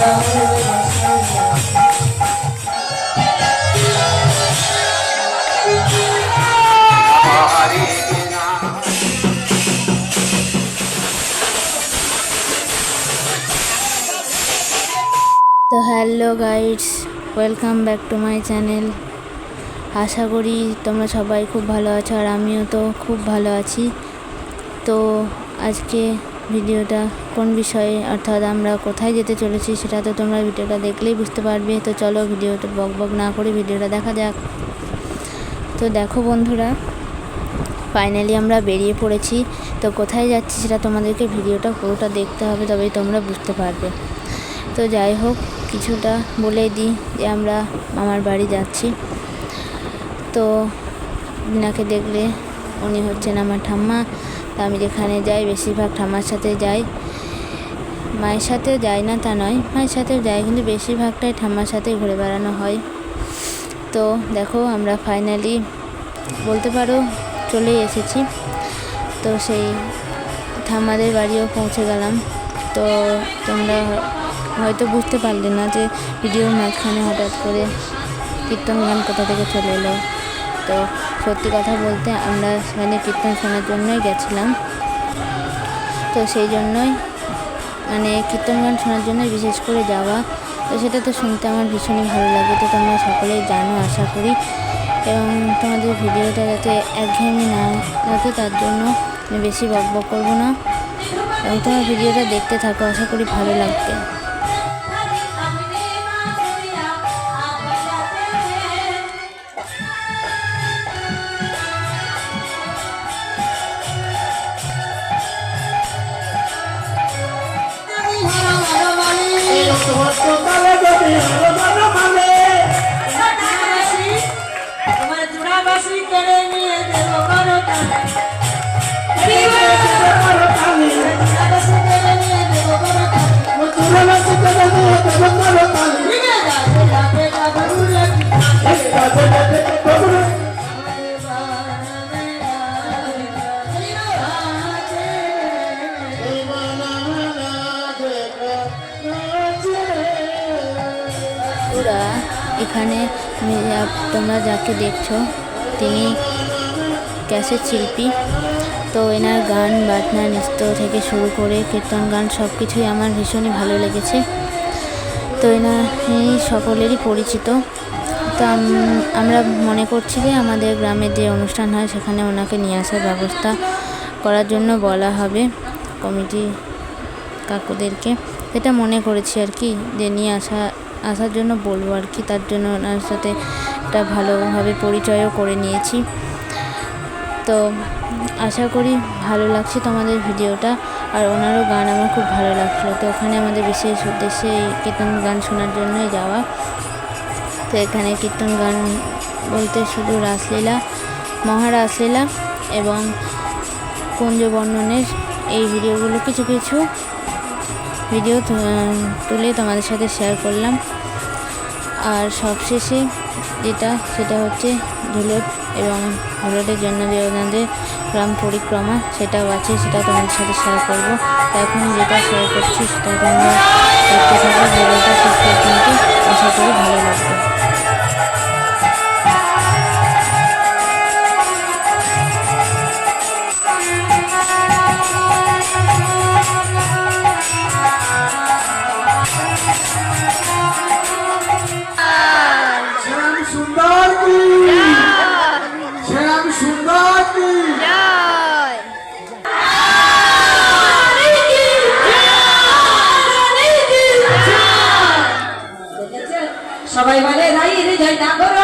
তো hello guides welcome back to my channel আশা করি তোমরা সবাই খুব ভালো আছো আর আমিও তো খুব ভালো আছি। তো আজকে ভিডিওটা কোন বিষয়ে অর্থাৎ আমরা কোথায় যেতে চলেছি সেটা তো তোমরা ভিডিওটা দেখলেই বুঝতে পারবে। তো চলো ভিডিওটা বক বক না করে ভিডিওটা দেখা যাক। তো দেখো বন্ধুরা, ফাইনালি আমরা বেরিয়ে পড়েছি। তো কোথায় যাচ্ছি সেটা তোমাদেরকে ভিডিওটা পুরোটা দেখতে হবে তবেই তোমরা বুঝতে পারবে। তো যাই হোক, কিছুটা বলে দিই যে আমরা মামার বাড়ি যাচ্ছি। তো বিনাকে দেখলে উনি হচ্ছেন আমার ঠাম্মা। আমি যেখানে যাই, বেশিরভাগ ঠাম্মার সাথে যাই। মায়ের সাথেও যাই না তা নয়, মায়ের সাথেও যাই, কিন্তু বেশিরভাগটাই ঠাম্মার সাথে ঘুরে বেড়ানো হয়। তো দেখো, আমরা ফাইনালি বলতে পারো চলেই এসেছি। তো সেই ঠাম্মাদের বাড়িও পৌঁছে গেলাম। তো তোমরা হয়তো বুঝতে পারলে না যে ভিডিওর মাঝখানে হঠাৎ করে কীর্তন গান কোথা থেকে চলে এলো। তো সত্যি কথা বলতে আমরা সেখানে কীর্তন শোনার জন্যই গেছিলাম। তো সেই জন্যই মানে কীর্তন গান শোনার জন্যই বিশেষ করে যাওয়া। তো সেটা তো শুনতে আমার ভীষণই ভালো লাগে। তো তোমরা সকলেই জানো, আশা করি। এবং তোমাদের ভিডিওটা যাতে একঘেয়েমি না লাগে তার জন্য বেশি বক বক করব না। এবং তোমার ভিডিওটা দেখতে থাকো, আশা করি ভালো লাগবে। তোমার এখানে তোমরা যাকে দেখছ, তিনি ক্যাসেট শিল্পী। তো এনার গান, বাজনা, নৃত্য থেকে শুরু করে কীর্তন গান সব কিছুই আমার ভীষণই ভালো লেগেছে। তো এনার সকলেরই পরিচিত। তো আমরা মনে করছি যে আমাদের গ্রামে যে অনুষ্ঠান হয়, সেখানে ওনাকে নিয়ে আসার ব্যবস্থা করার জন্য বলা হবে কমিটি কাকুদেরকে। এটা মনে করেছি আর কি, যে নিয়ে আসা আসার জন্য বলব আর কি, তার জন্য ওনার সাথে একটা ভালোভাবে পরিচয়ও করে নিয়েছি। তো আশা করি ভালো লাগছে তোমাদের ভিডিওটা, আর ওনারও গান আমার খুব ভালো লাগছিল তো ওখানে আমাদের বিশেষ উদ্দেশ্যে এই কীর্তন গান শোনার জন্যই যাওয়া। তো এখানে কীর্তন গান বলতে শুধু রাসলীলা মহারাসলীলা এবং কুঞ্জ বর্ণনের এই ভিডিওগুলো কিছু কিছু ভিডিও তুলে তোমাদের সাথে শেয়ার করলাম। আর সবশেষে যেটা, সেটা হচ্ছে ঝুলট এবং ঝুলটের জন্য যে ওনাদের গ্রাম পরিক্রমা, সেটাও আছে, সেটা তোমাদের সাথে শেয়ার করব। তো এখন যেটা শেয়ার করছি, সেটা তোমরা দেখতে থাকো, ভিডিওটা শেষ পর্যন্ত। আশা করি ভালো লাগবে। Vai valer aí, ele já tá agora.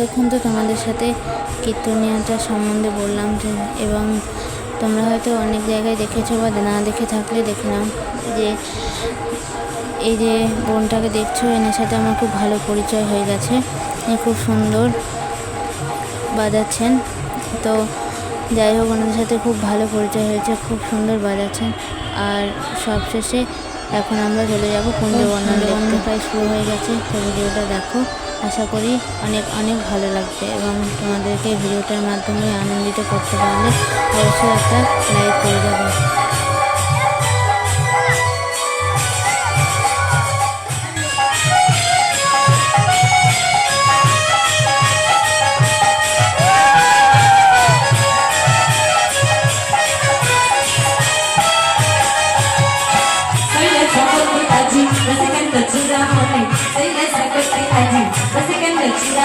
এতক্ষণ তো তোমাদের সাথে কীর্তনীয়তা সম্বন্ধে বললাম যে এবং তোমরা হয়তো অনেক জায়গায় দেখেছ বা না দেখে থাকলে দেখে নাও। যে, এই যে বোনটাকে দেখছ, এনার সাথে আমার খুব ভালো পরিচয় হয়ে গেছে। ইনি খুব সুন্দর বাজাচ্ছেন। তো যাই হোক, ওনাদের সাথে খুব ভালো পরিচয় হয়েছে, খুব সুন্দর বাজাচ্ছেন। আর সবশেষে এখন আমরা চলে যাব কুঞ্জবর্ণন দেখতে। প্রায় শুরু হয়ে গেছে, তো ভিডিওটা দেখো। আশা করি অনেক অনেক ভালো লাগবে এবং তোমাদেরকে ভিডিওটার মাধ্যমে আনন্দিত করতে পারলে অবশ্যই একটা লাইক করে দেবো।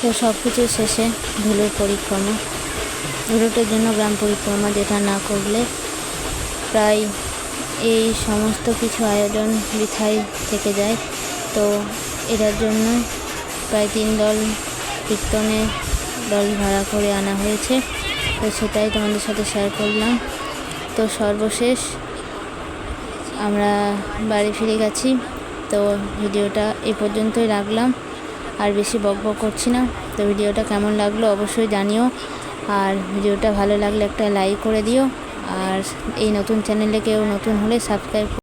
তো সব কিছুর শেষে ধুলোর পরিক্রমা। ধুলোটার জন্য গ্রাম পরিক্রমা যেটা না করলে প্রায় এই সমস্ত কিছু আয়োজন বৃথাই থেকে যায়। তো এটার জন্য প্রায় তিন দল কীর্তনে দল ভাড়া করে আনা হয়েছে। তো সেটাই তোমাদের সাথে শেয়ার করলাম। তো সর্বশেষ আমরা বাড়ি ফিরে গেছি। তো ভিডিওটা এই পর্যন্তই রাখলাম। আর বেশি বক বক করছি না। তো ভিডিওটা কেমন লাগল অবশ্যই জানিও। আর ভিডিওটা ভালো লাগলে একটা লাইক করে দিও। আর এই নতুন চ্যানেলে কেউ নতুন হলে সাবস্ক্রাইব